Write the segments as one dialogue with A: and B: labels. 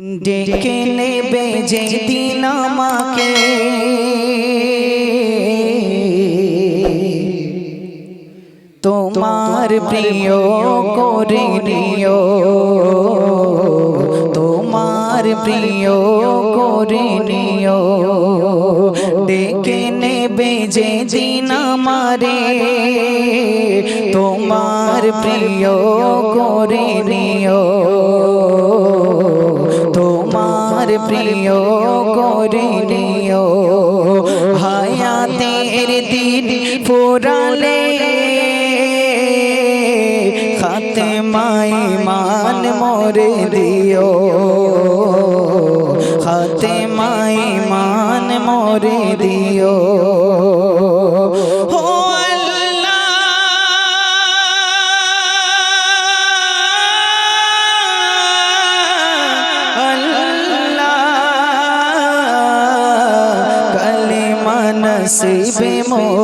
A: ডেকে নেবে যেদিন আমাকে তোমার প্রিয় করে নিও তোমার প্রিয় করে নিও ডেকে নেবে যেদিন আমারে তোমার প্রিয় করে নিও পুরালে খাতে মাই মান মোরে দিও। খাতে মাই মান মোরে দিও। নসিবে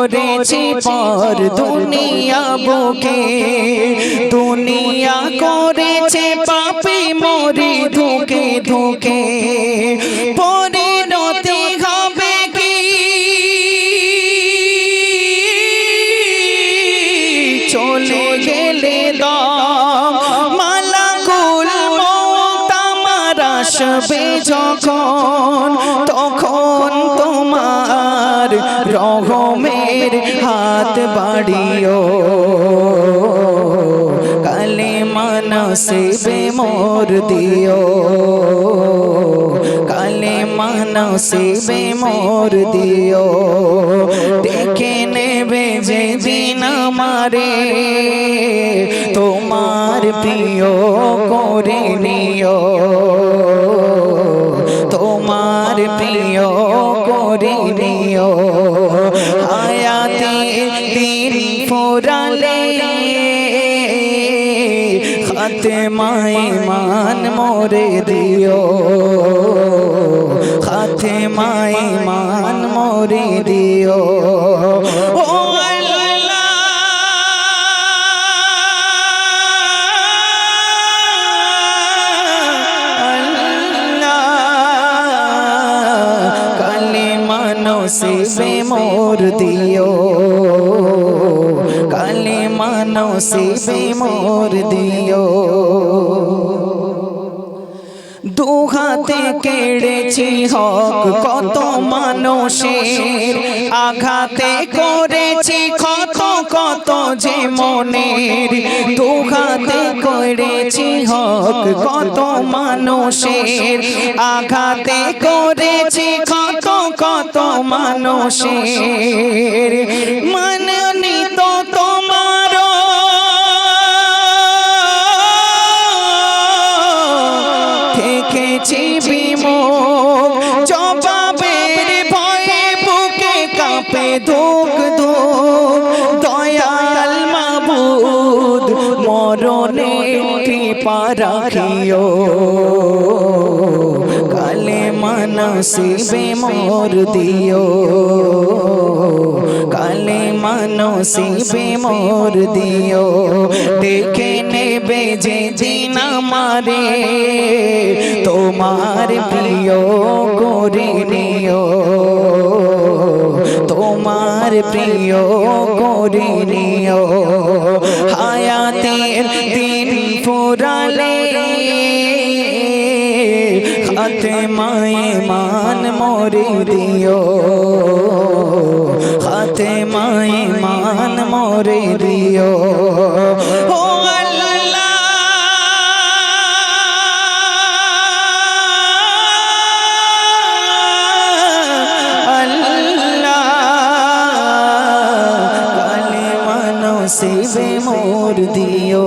A: করেছি পর দুনিয়া বুকে। দুনিয়া করেছে পাপি মরি ধুকে ধুকে পরিণতি হবে কি? চলে গেলে দম। মালাকুল মৌত আসবে যখন। তখন তোমার রহমের হাত বাড়িও কালে মানসিবে মোর দিও কালে মানসিবে মোর দিও দেখে নেবে যে দিন আমারে তোমার প্রিয় করে নিও তোমার প্রিয় করে নিও খাতে মাই মান মোরে দিও। খাতে মাই মান মানসিবে মোর দিও কালে মানসিবে মোর দিও দুহাতে কেড়েছি হক কত মানুষের আঘাতে করেছি কত কত যে মনের দুহাতে করেছি হক কত মানুষের আঘাতে করেছি মানুষের মাননি তো তোমারও থেকেছি বিমুখ। জবাবের ভয়ে বুকে কাঁপে দুঃখ দুঃখ। দয়াল মাবুদ মরণে কৃপা মানসিবে মোর দিও কালে মানসিবে মোর দিও দেখে নেবে যে দিন আমারে তোমার প্রিয় করে নিও তোমার প্রিয় করে নিও হায়াতের দিন ফুরালে হাতে মায়ে মান মোরে দিও হাতে মায়ে মান মোরে দিও ও শিবে মোর দিও